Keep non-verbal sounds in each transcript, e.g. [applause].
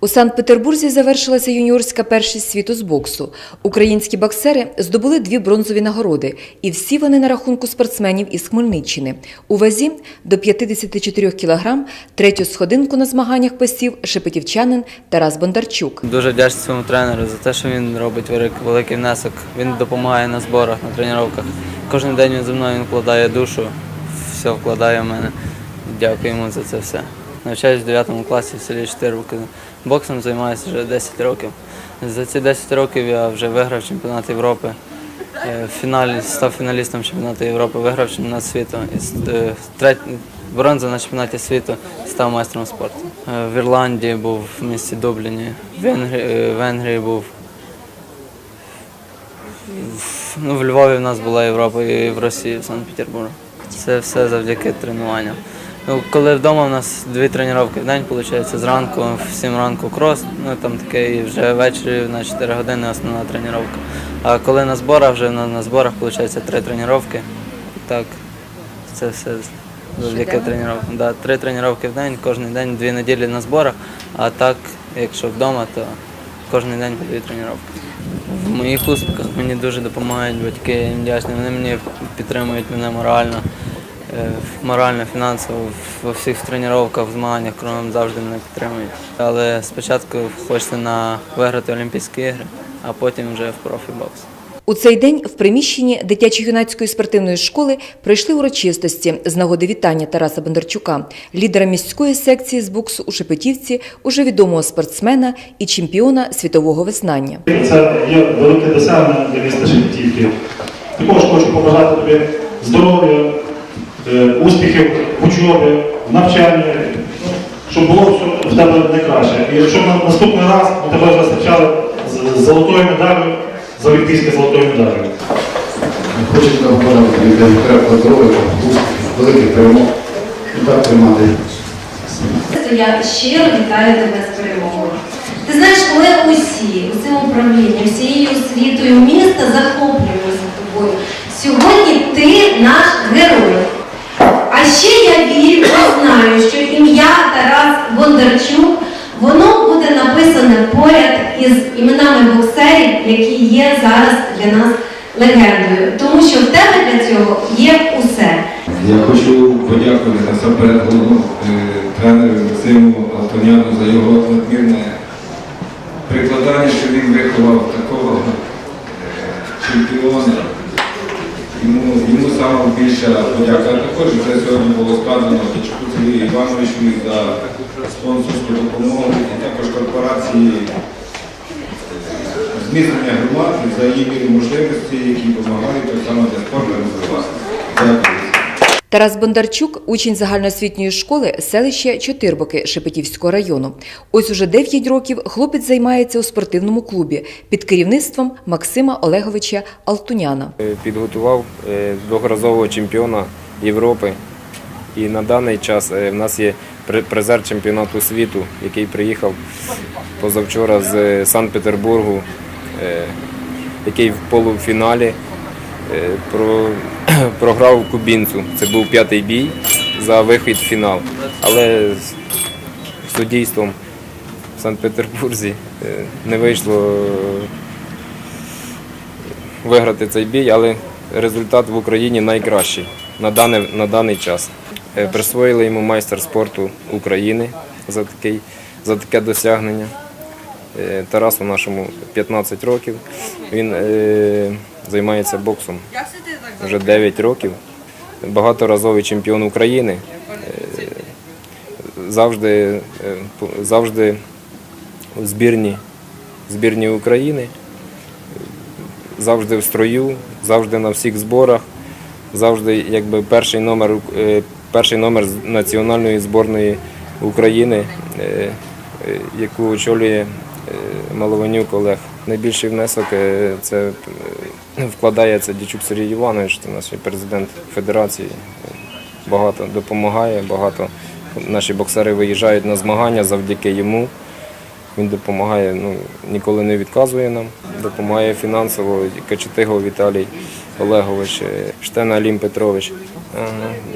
У Санкт-Петербурзі завершилася юніорська першість світу з боксу. Українські боксери здобули дві бронзові нагороди, і всі вони на рахунку спортсменів із Хмельниччини. У вазі до 54 кілограм третю сходинку на змаганнях посів шепетівчанин Тарас Бондарчук. Дуже вдячний своєму тренеру за те, що він робить велик- великий внесок. Він допомагає на зборах, на тренуваннях. Кожен день він зі мною він вкладає душу, все вкладає в мене. Дякую йому за це все. Навчаюсь в 9 класі в селі Чотирвки. Боксом займаюся вже 10 років. За ці 10 років я вже виграв чемпіонат Європи. Е, фіналі став фіналістом чемпіонату Європи, виграв чемпіонат світу. Е, бронза на чемпіонаті світу став майстром спорту. Е, В Ірландії був в місті Дубліні, в Венгрії, Венгрії був. Ну, в Львові в нас була Європа і в Росії, в Санкт-Петербургу. Це все завдяки тренуванням. Коли вдома у нас дві тренування в день, виходить, зранку, в 7 ранку крос, ну там таке, і вже ввечері на 4 години основна тренування. А коли на зборах, вже на, на зборах виходить три тренування. Так, це все завдяки тренуванням. Да, три тренування в день, кожен день, дві неділі на зборах, а так, якщо вдома, то кожен день по дві тренування. В моїх успіхах мені дуже допомагають батьки, їм. Вони мені підтримують мене морально, морально, фінансово, во всіх тренуваннях, в змаганнях, кругом завжди мене підтримують. Але спочатку хочеться на виграти Олімпійські ігри, а потім вже в профібокс. У цей день в приміщенні дитячо-юнацької спортивної школи пройшли урочистості з нагоди вітання Тараса Бондарчука, лідера міської секції з боксу у Шепетівці, уже відомого спортсмена і чемпіона світового визнання. Це є велике досягнення для міста Шепетівки. Також хочу побажати тобі здоров'я, е, успіхів в учобі, в навчанні, щоб було все в тебе найкраще. І щоб на наступний раз ми тебе зустрічали з золотою медаллю, з олімпійською золотою медаллю. Хочеться тобі крепкого здоров'я, успіхів, великих перемог і так тримати. Я щиро вітаю тебе з перемогою. Ти знаєш, коли усі у цьому управлінні, всією освітою міста захоплюємося тобою. Сьогодні ти наш герой. Бондарчук, воно буде написане поряд із іменами боксерів, які є зараз для нас легендою. Тому що в тебе для цього є усе. Я хочу подякувати насамперед головному е, тренеру Максиму Антоняну за його надмірне прикладання, що він виховав такого е, чемпіона. Йому, йому саме більша подяка. Також вже сьогодні було сказано Дячку Сергію Івановичу за спонсорську допомогу і також корпорації е, зміцнення громади за її можливості, які допомагають так само для спорту розвиватися. Дякую. Тарас Бондарчук – учень загальноосвітньої школи селища Чотирбоки Шепетівського району. Ось уже 9 років хлопець займається у спортивному клубі під керівництвом Максима Олеговича Алтуняна. Е, підготував е, двохразового чемпіона Європи. І на даний час в нас є призер чемпіонату світу, який приїхав позавчора з е, Санкт-Петербургу, е, який в полуфіналі е, про, [clears throat] програв кубінцю. Це був п'ятий бій за вихід в фінал. Але з суддійством в Санкт-Петербурзі не вийшло виграти цей бій, але результат в Україні найкращий на даний, на даний час. Е, Присвоїли йому майстер спорту України за, такий, за таке досягнення. Е, Тарасу нашому 15 років. Він е, займається боксом вже 9 років. Багаторазовий чемпіон України. Завжди, завжди в збірні, збірні України завжди в строю, завжди на всіх зборах, завжди якби перший номер, е, перший номер національної зборної України, е, е, яку очолює Малованюк Олег. Найбільший внесок це вкладає це Дячук Сергій Іванович, це наш президент федерації. Багато допомагає, багато наші боксери виїжджають на змагання завдяки йому. Він допомагає, ну, ніколи не відказує нам, допомагає фінансово Качетиго Віталій Олегович, е, Штена Алім Петрович,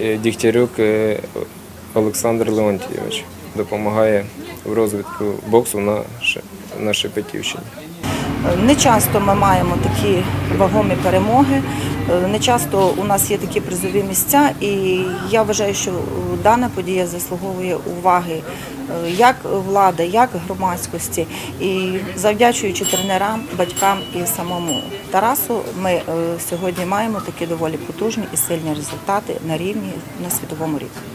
е, Дігтярюк е, Олександр Леонтійович. допомагає в розвитку боксу на Шепетівщині. Не часто ми маємо такі вагомі перемоги, е, не часто у нас є такі призові місця, і я вважаю, що дана подія заслуговує уваги е, як влади, як громадськості. І завдячуючи тренерам, батькам і самому Тарасу, ми е, сьогодні маємо такі доволі потужні і сильні результати на рівні на світовому рівні.